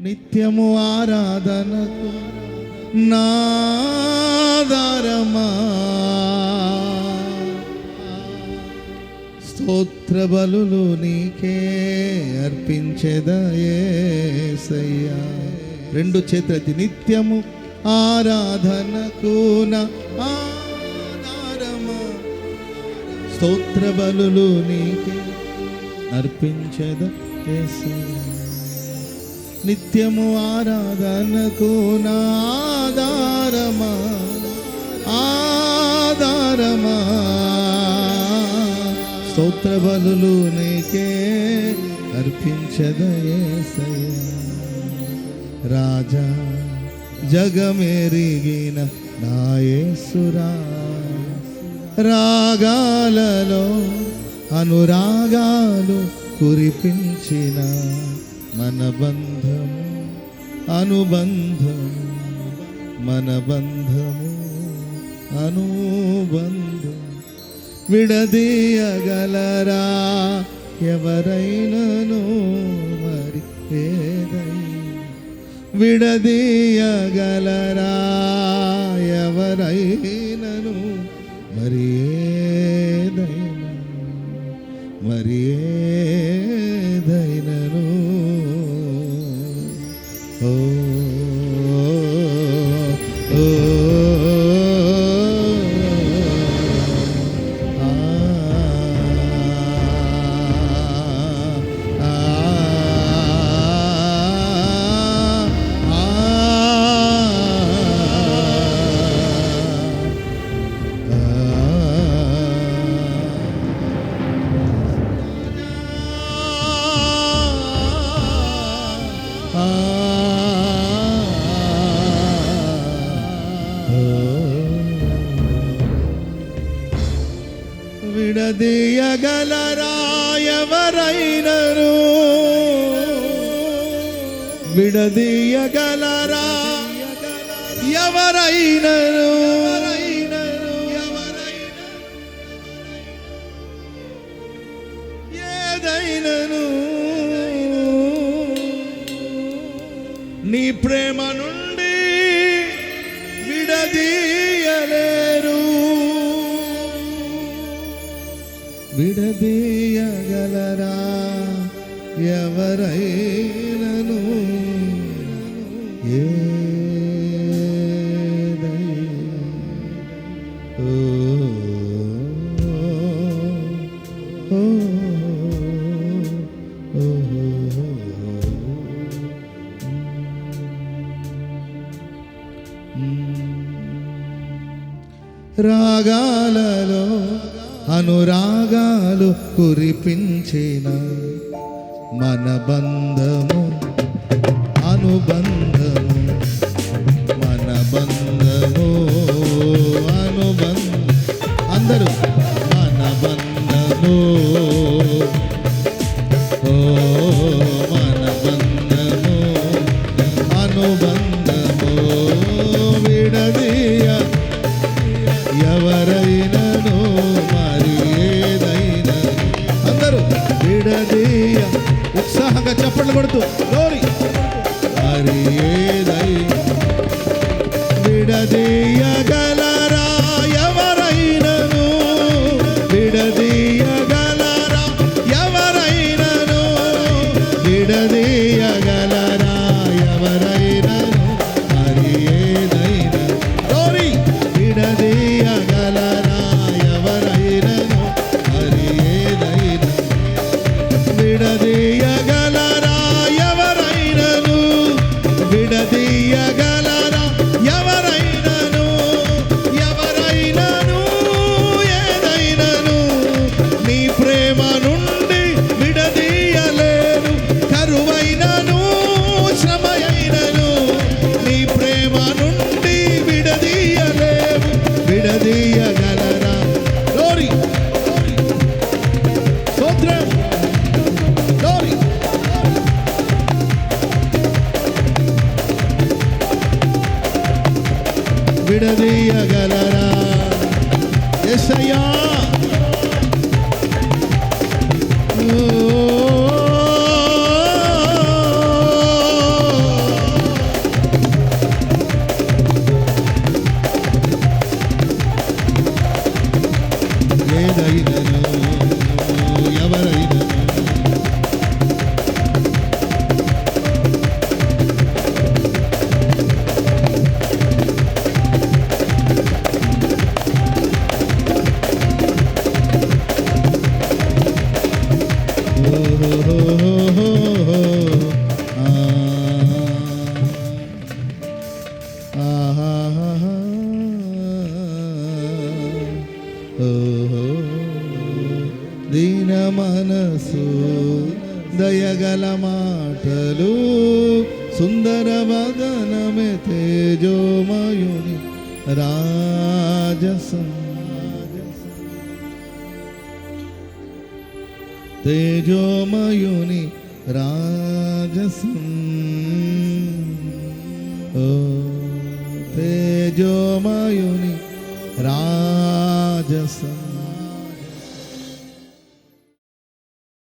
నిత్యము ఆరాధనకు నాదారమా? స్తోత్ర బలులు నీకే అర్పించెదయేసయ్యా రెండు చేతులెత్తి నిత్యము ఆరాధనకు నా ఆధారమా స్తోత్ర బలులు నీకే అర్పించద నిత్యము ఆరాధనకు నాదారమా ఆధారమా? స్తోత్ర బలులు నీకే అర్పించదయేసయ్యా రాజా జగమెరిగిన నాయసురా రాగాలలో అనురాగాలు కురిపించిన మన బంధము అనుబంధము మన బంధము అనుబంధం విడదీయగలరా ఎవరైనను మరి ఏదైనా విడదీయగలరా ఎవరైనను మరి ఏదైనా మరి ఏ విడదీయగలరాయవరైనరు. విడదీయగలరా ఎవరైనరు? ఏదైనను? నీ ప్రేమ నుండి విడదీయలే. విడదీయగలరా? ఎవరైనను ఏ రాగాలలో అనురాగాలు కురిపించిన మన బంధము అనుబంధము. ఉత్సాహంగా చప్పట్లు కొడుతూ దీన మనసు దయగల మాటలు సుందర వదనమే తేజోమయుని రాజసం. తేజోమయుని రాజసం ఓ తేజోమయుని రాజసం